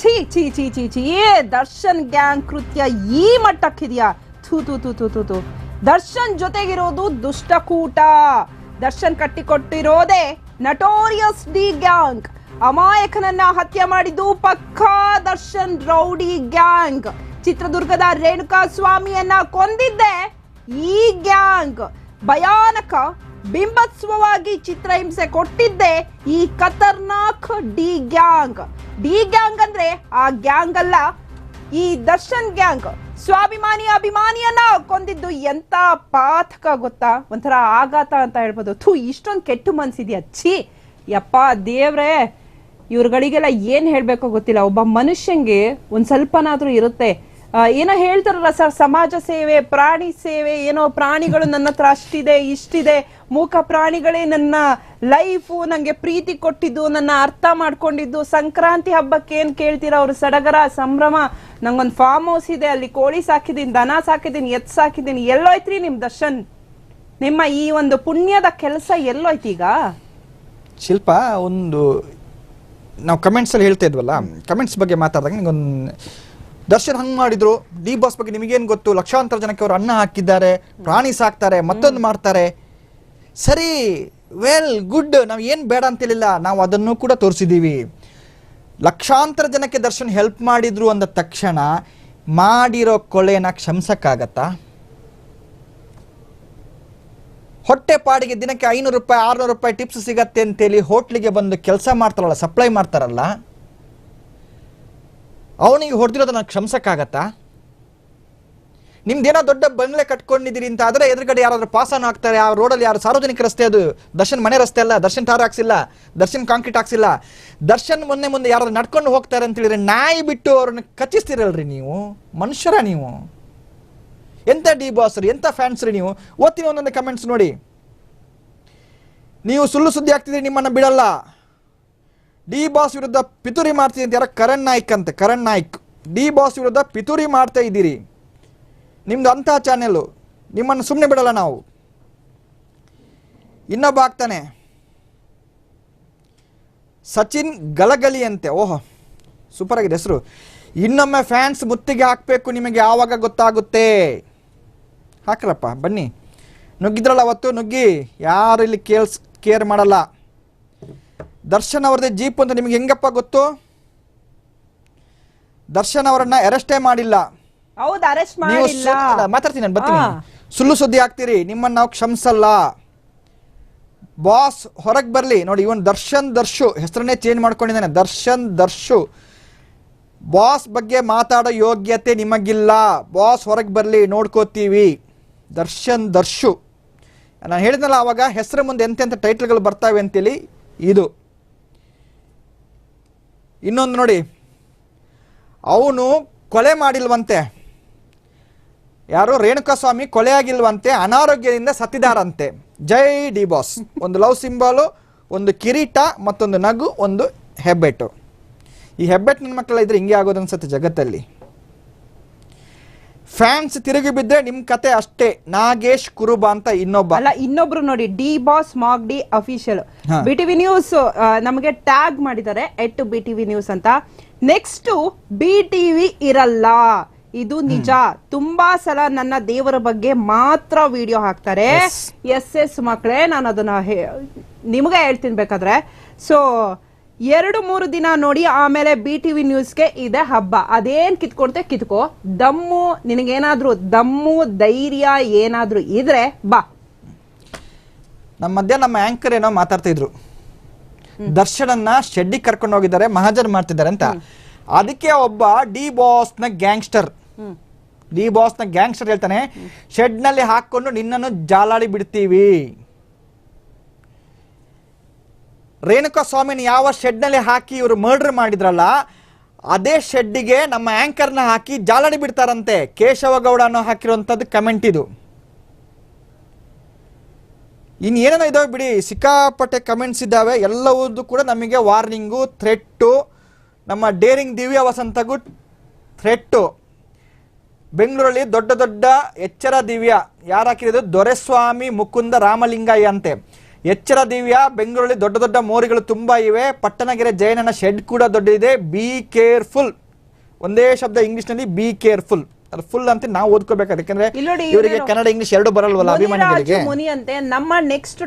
ಛೀ ಛೀ ಛೀ ಛೀ ಛೀ. ಏ, ದರ್ಶನ್ ಗ್ಯಾಂಗ್ ಕೃತ್ಯ ಈ ಮಟ್ಟಕ್ಕಿದೆಯಾ? ಥೂ ಥೂ ಥೂ ಥೂ ಥೂ ಥೂ. ದರ್ಶನ್ ಜೊತೆಗಿರೋದು ದುಷ್ಟಕೂಟ. ದರ್ಶನ್ ಕಟ್ಟಿಕೊಟ್ಟಿರೋದೇ ನಟೋರಿಯಸ್ ಡಿ ಗ್ಯಾಂಗ್ ಅಮಾಯಕನನ್ನ ಹತ್ಯೆ ಮಾಡಿದ್ದು ಪಕ್ಕಾ ದರ್ಶನ್ ರೌಡಿ ಗ್ಯಾಂಗ್. ಚಿತ್ರದುರ್ಗದ ರೇಣುಕಾ ಸ್ವಾಮಿಯನ್ನ ಕೊಂದಿದ್ದೆ ಈ ಗ್ಯಾಂಗ್. ಭಯಾನಕ ಬಿಂಬತ್ಸವವಾಗಿ ಚಿತ್ರಹಿಂಸೆ ಕೊಟ್ಟಿದ್ದೆ ಈ ಖತರ್ನಾಕ್ ಡಿ ಗ್ಯಾಂಗ್. ಡಿ ಗ್ಯಾಂಗ್ ಅಂದ್ರೆ ಆ ಗ್ಯಾಂಗ್ ಅಲ್ಲ, ಈ ದರ್ಶನ್ ಗ್ಯಾಂಗ್. ಸ್ವಾಭಿಮಾನಿ ಅಭಿಮಾನಿಯನ್ನ ಕೊಂದಿದ್ದು ಎಂತ ಪಾತಕ ಗೊತ್ತಾ? ಒಂಥರ ಆಘಾತ ಅಂತ ಹೇಳ್ಬೋದು. ಥೂ, ಇಷ್ಟೊಂದು ಕೆಟ್ಟು ಮನ್ಸಿದ್ಯಾ? ಛೀ, ಯಪ್ಪ ದೇವ್ರೇ, ಇವ್ರುಗಳಿಗೆಲ್ಲ ಏನ್ ಹೇಳ್ಬೇಕೋ ಗೊತ್ತಿಲ್ಲ. ಒಬ್ಬ ಮನುಷ್ಯಂಗೆ ಒಂದ್ ಸ್ವಲ್ಪನಾದ್ರೂ ಇರುತ್ತೆ. ಏನೋ ಹೇಳ್ತಾರಲ್ಲ ಸರ್ ಸಮಾಜ ಸೇವೆ, ಪ್ರಾಣಿ ಸೇವೆ, ಏನೋ ಪ್ರಾಣಿಗಳು ನನ್ನ ಹತ್ರ ಅಷ್ಟಿದೆ, ಇಷ್ಟಿದೆ. ಮೂಕ ಪ್ರಾಣಿಗಳೇ ನನ್ನ ಲೈಫು, ನಂಗೆ ಪ್ರೀತಿ ಕೊಟ್ಟಿದ್ದು, ನನ್ನ ಅರ್ಥ ಮಾಡ್ಕೊಂಡಿದ್ದು. ಸಂಕ್ರಾಂತಿ ಹಬ್ಬಕ್ಕೆ ಏನ್ ಕೇಳ್ತೀರ ಅವರು? ಸಡಗರ, ಸಂಭ್ರಮ. ನಂಗೊಂದು ಫಾರ್ಮ್ ಹೌಸ್ ಇದೆ, ಅಲ್ಲಿ ಕೋಳಿ ಸಾಕಿದೀನಿ ದನ ಸಾಕಿದೀನಿ ಎತ್ ಸಾಕಿದೀನಿ ಎಲ್ಲೋಯ್ತ್ರಿ ನಿಮ್ ದರ್ಶನ್? ನಿಮ್ಮ ಈ ಒಂದು ಪುಣ್ಯದ ಕೆಲಸ ಎಲ್ಲೋಯ್ತೀಗ ಶಿಲ್ಪ, ಒಂದು, ನಾವು ಕಮೆಂಟ್ಸಲ್ಲಿ ಹೇಳ್ತಾ ಇದ್ವಲ್ಲ ಕಮೆಂಟ್ಸ್ ಬಗ್ಗೆ ಮಾತಾಡಿದಾಗ ನನಗೊಂದು ದರ್ಶನ್ ಹಂಗ್ ಮಾಡಿದ್ರು. ಡಿ ಬಾಸ್ ಬಗ್ಗೆ ನಿಮಗೇನು ಗೊತ್ತು? ಲಕ್ಷಾಂತರ ಜನಕ್ಕೆ ಅವರು ಅನ್ನ ಹಾಕಿದ್ದಾರೆ. ಪ್ರಾಣಿ ಸಾಕ್ತಾರೆ, ಮತ್ತೊಂದು ಮಾಡ್ತಾರೆ. ಸರಿ ವೆಲ್ ಗುಡ್ ನಾವು ಏನು ಬೇಡ ಅಂತೇಳಿಲ್ಲ ನಾವು ಅದನ್ನು ಕೂಡ ತೋರಿಸಿದ್ದೀವಿ ಲಕ್ಷಾಂತರ ಜನಕ್ಕೆ ದರ್ಶನ್ ಹೆಲ್ಪ್ ಮಾಡಿದ್ರು ಅಂದ ತಕ್ಷಣ ಮಾಡಿರೋ ಕೊಳೆನ ಕ್ಷಮಿಸಕ್ಕಾಗತ್ತಾ? ಹೊಟ್ಟೆ ಪಾಡಿಗೆ ದಿನಕ್ಕೆ ಐನೂರು ರೂಪಾಯಿ, ಆರ್ನೂರು ರೂಪಾಯಿ ಟಿಪ್ಸ್ ಸಿಗತ್ತೆ ಅಂತೇಳಿ ಹೋಟ್ಲಿಗೆ ಬಂದು ಕೆಲಸ ಮಾಡ್ತಾರಲ್ಲ ಸಪ್ಲೈ ಮಾಡ್ತಾರಲ್ಲ ಅವನಿಗೆ ಹೊಡೆದಿರೋದನ್ನ ಕ್ಷಮಿಸಕ್ಕಾಗತ್ತಾ? ನಿಮ್ದೇನೋ ದೊಡ್ಡ ಬಂಗ್ಲೆ ಕಟ್ಕೊಂಡಿದ್ದೀರಿ ಅಂತ ಆದರೆ ಎದುರುಗಡೆ ಯಾರಾದ್ರೂ ಪಾಸನ ಆಗ್ತಾರೆ ಆ ರೋಡಲ್ಲಿ ಯಾರು ಸಾರ್ವಜನಿಕ ರಸ್ತೆ ಅದು, ದರ್ಶನ್ ಮನೆ ರಸ್ತೆ ಅಲ್ಲ, ದರ್ಶನ್ ಟಾರ್ ಹಾಕ್ಸಿಲ್ಲ, ದರ್ಶನ್ ಕಾಂಕ್ರೀಟ್ ಹಾಕ್ಸಿಲ್ಲ. ದರ್ಶನ್ ಮೊನ್ನೆ ಮುಂದೆ ಯಾರಾದ್ರೂ ನಡ್ಕೊಂಡು ಹೋಗ್ತಾರೆ ಅಂತ ಹೇಳಿದ್ರೆ ನಾಯಿ ಬಿಟ್ಟು ಅವ್ರನ್ನ ಕಚ್ಚಿಸ್ತಿರಲ್ರಿ ನೀವು? ಮನುಷ್ಯರ ನೀವು? ಎಂತ ಡಿ ಬಾಸ್ ರೀ, ಎಂತ ಫ್ಯಾನ್ಸ್ ರೀ ನೀವು? ಓದ್ತೀನಿ ಒಂದೊಂದು ಕಮೆಂಟ್ಸ್ ನೋಡಿ. ನೀವು ಸುಳ್ಳು ಸುದ್ದಿ ಆಗ್ತಿದ್ರಿ ನಿಮ್ಮನ್ನ ಬಿಡಲ್ಲ. ಡಿ ಬಾಸ್ ವಿರುದ್ಧ ಪಿತೂರಿ ಮಾಡ್ತೀನಿ ಅಂತ ಯಾರ ಕರಣ್ ನಾಯ್ಕ್ ಅಂತೆ, ಕರಣ್ ನಾಯ್ಕ್. ಡಿ ಬಾಸ್ ವಿರುದ್ಧ ಪಿತೂರಿ ಮಾಡ್ತಾ ಇದ್ದೀರಿ. ನಿಮ್ದು ಅಂತಹ ಚಾನೆಲ್ಲು ನಿಮ್ಮನ್ನು ಸುಮ್ಮನೆ ಬಿಡಲ್ಲ ನಾವು. ಇನ್ನೊಬ್ಬ ಆಗ್ತಾನೆ. ಸಚಿನ್ ಗಲಗಲಿ ಅಂತೆ. ಓಹ್ ಸೂಪರ್ ಆಗಿದೆ ಹೆಸರು. ಇನ್ನೊಮ್ಮೆ ಫ್ಯಾನ್ಸ್ ಮುತ್ತಿಗೆ ಹಾಕಬೇಕು ನಿಮಗೆ ಯಾವಾಗ ಗೊತ್ತಾಗುತ್ತೆ. ಹಾಕ್ರಪ್ಪ, ಬನ್ನಿ. ನುಗ್ಗಿದ್ರಲ್ಲ ಅವತ್ತು, ನುಗ್ಗಿ. ಯಾರು ಇಲ್ಲಿ ಕೇಳ್ಸ್ ಕೇರ್ ಮಾಡಲ್ಲ. ದರ್ಶನ್ ಅವ್ರದ್ದೇ ಜೀಪ್ ಅಂತ ನಿಮಗೆ ಹೆಂಗಪ್ಪ ಗೊತ್ತು? ದರ್ಶನ್ ಅವರನ್ನ ಅರೆಸ್ಟೇ ಮಾಡಿಲ್ಲ. ಹೌದು ಅರೆಸ್ಟ್ ನೀವು ಮಾಡಿಲ್ಲ. ಸು- ಅಲ್ಲ, ಮಾತಾಡ್ತೀನಿ ನಾನು ಬರ್ತೀನಿ ಹಾ. ಸುಳ್ಳು ಸುದ್ದಿ ಆಗ್ತೀರಿ ನಿಮ್ಮನ್ನ ನಾವು ಕ್ಷಮಿಸಲ್ಲ. ಬಾಸ್ ಹೊರಗೆ ಬರಲಿ. ನೋಡಿ ಇವನ್ ದರ್ಶನ್ ದರ್ಶು ಹೆಸರನ್ನೇ ಚೇಂಜ್ ಮಾಡ್ಕೊಂಡಿದ್ದಾನೆ. ದರ್ಶನ್ ದರ್ಶು. ಬಾಸ್ ಬಗ್ಗೆ ಮಾತಾಡೋ ಯೋಗ್ಯತೆ ನಿಮಗಿಲ್ಲ. ಬಾಸ್ ಹೊರಗೆ ಬರಲಿ ನೋಡ್ಕೋತೀವಿ. ದರ್ಶನ್ ದರ್ಶು. ನಾನು ಹೇಳಿದ್ನಲ್ಲ ಅವಾಗ ಹೆಸರು ಮುಂದೆ ಎಂತೆಂಥ ಟೈಟ್ಲ್ಗಳು ಬರ್ತಾವೆ ಅಂತೇಳಿ ಇದು. ಇನ್ನೊಂದು ನೋಡಿ. ಅವನು ಕೊಲೆ ಮಾಡಿಲ್ವಂತೆ. ಯಾರು ರೇಣುಕಾಸ್ವಾಮಿ ಕೊಲೆ ಆಗಿಲ್ವಂತೆ, ಅನಾರೋಗ್ಯದಿಂದ ಸತ್ತಿದಾರಂತೆ. ಜೈ ಡಿ ಬಾಸ್. ಒಂದು ಲವ್ ಸಿಂಬಾಲು, ಒಂದು ಕಿರೀಟ, ಮತ್ತೊಂದು ನಗು, ಒಂದು ಹೆಬ್ಬೆಟ್ಟು. ಈ ಹೆಬ್ಬೆಟ್ಟು ನನ್ನ ಮಕ್ಕಳ ಇದ್ರೆ ಹಿಂಗೆ ಆಗೋದು ಅನ್ಸುತ್ತೆ ಜಗತ್ತಲ್ಲಿ. ಫ್ಯಾನ್ಸ್ ತಿರುಗಿ ಬಿದ್ರೆ ನಿಮ್ ಕತೆ ಅಷ್ಟೇ. ನಾಗೇಶ್ ಕುರುಬ ಅಂತ ಇನ್ನೊಬ್ಬ. ಅಲ್ಲ ಇನ್ನೊಬ್ರು ನೋಡಿ D boss mag D official. BTV news ನಮಗೆ ಟ್ಯಾಗ್ ಮಾಡಿದ್ದಾರೆ ಎಟ್ ಬಿ ಟಿವಿ ನ್ಯೂಸ್ ಅಂತ. ನೆಕ್ಸ್ಟ್ ಬಿ ಟಿವಿ ಇರಲ್ಲ. ಇದು ನಿಜ. ತುಂಬಾ ಸಲ ನನ್ನ ದೇವರ ಬಗ್ಗೆ ಮಾತ್ರ ವಿಡಿಯೋ ಹಾಕ್ತಾರೆ. ಎಸ್ ಎಸ್ ಮಕ್ಕಳೇ ನಾನು ಅದನ್ನ ನಿಮ್ಗೆ ಹೇಳ್ತೀನಿ ಬೇಕಾದ್ರೆ. ಸೊ ಎರಡು ಮೂರು ದಿನ ನೋಡಿ ಆಮೇಲೆ ಬಿ ಟಿ ವಿ ನ್ಯೂಸ್ಗೆ ಇದೆ ಹಬ್ಬ. ಅದೇನು ಕಿತ್ಕೊಡ್ತೆ ಕಿತ್ಕೋ? ದಮ್ಮು ನಿನಗೇನಾದರೂ ದಮ್ಮು ಧೈರ್ಯ ಏನಾದರೂ ಇದ್ರೆ ಬಾ. ನಮ್ಮ ಮಧ್ಯ ನಮ್ಮ ಆಂಕರ್ ಏನೋ ಮಾತಾಡ್ತಿದ್ರು. ದರ್ಶನನ್ನ ಶೆಡ್ಡಿಗೆ ಕರ್ಕೊಂಡು ಹೋಗಿದ್ದಾರೆ ಮಹಾಜನ್ ಮಾಡ್ತಿದ್ದಾರೆ ಅಂತ. ಅದಕ್ಕೆ ಒಬ್ಬ ಡಿ ಬಾಸ್ನ ಗ್ಯಾಂಗ್ಸ್ಟರ್. ಡಿ ಬಾಸ್ನ ಗ್ಯಾಂಗ್ಸ್ಟರ್ ಹೇಳ್ತಾನೆ ಶೆಡ್ನಲ್ಲಿ ಹಾಕೊಂಡು ನಿನ್ನನ್ನು ಜಾಲಾಡಿ ಬಿಡ್ತೀವಿ. ರೇಣುಕಾ ಸ್ವಾಮಿನ ಯಾವ ಶೆಡ್ನಲ್ಲಿ ಹಾಕಿ ಇವರು ಮರ್ಡರ್ ಮಾಡಿದ್ರಲ್ಲ, ಅದೇ ಶೆಡ್ಡಿಗೆ ನಮ್ಮ ಆಂಕರ್ನ ಹಾಕಿ ಜಾಲಡಿ ಬಿಡ್ತಾರಂತೆ. ಕೇಶವಗೌಡ ಅನ್ನೋ ಹಾಕಿರುವಂಥದ್ದು ಕಮೆಂಟ್ ಇದು. ಇನ್ನು ಏನೇನೋ ಇದಾವೆ ಬಿಡಿ, ಸಿಕ್ಕಾಪಟ್ಟೆ ಕಮೆಂಟ್ಸ್ ಇದ್ದಾವೆ ಎಲ್ಲವೂ ಕೂಡ ನಮಗೆ ವಾರ್ನಿಂಗು ಥ್ರೆಟ್ಟು ನಮ್ಮ ಡೇರಿಂಗ್ ದಿವ್ಯ ವಸಂತಗೂ ಥ್ರೆಟ್ಟು ಬೆಂಗಳೂರಲ್ಲಿ ದೊಡ್ಡ ದೊಡ್ಡ ಎಚ್ಚರ ದಿವ್ಯ. ಯಾರು ಹಾಕಿರೋದು? ದೊರೆಸ್ವಾಮಿ, ಮುಕುಂದ, ರಾಮಲಿಂಗಯ್ಯ ಅಂತೆ. ಎಚ್ಚರ ದಿವ್ಯ ಬೆಂಗಳೂರಲ್ಲಿ ದೊಡ್ಡ ದೊಡ್ಡ ಮೋರಿಗಳು ತುಂಬಾ ಇವೆ. ಪಟ್ಟಣಗೆರೆ ಜಯನನ ಶೆಡ್ ಕೂಡ ದೊಡ್ಡದಿದೆ. ಬಿ ಕೇರ್ಫುಲ್ ಒಂದೇ ಶಬ್ದ ಇಂಗ್ಲಿಷ್ನಲ್ಲಿ ಬಿ ಕೇರ್ಫುಲ್ ಅದು ಫುಲ್ ಅಂತ ನಾವು ಓದ್ಕೋಬೇಕು. ಯಾಕಂದ್ರೆ ಇವರಿಗೆ ಕನ್ನಡ ಇಂಗ್ಲಿಷ್ ಎರಡು ಬರಲ್ವಲ್ಲ ಅಭಿಮಾನಿಗಳಿಗೆ. ಮುನಿಯಂತೆ ನಮ್ಮ ನೆಕ್ಸ್ಟ್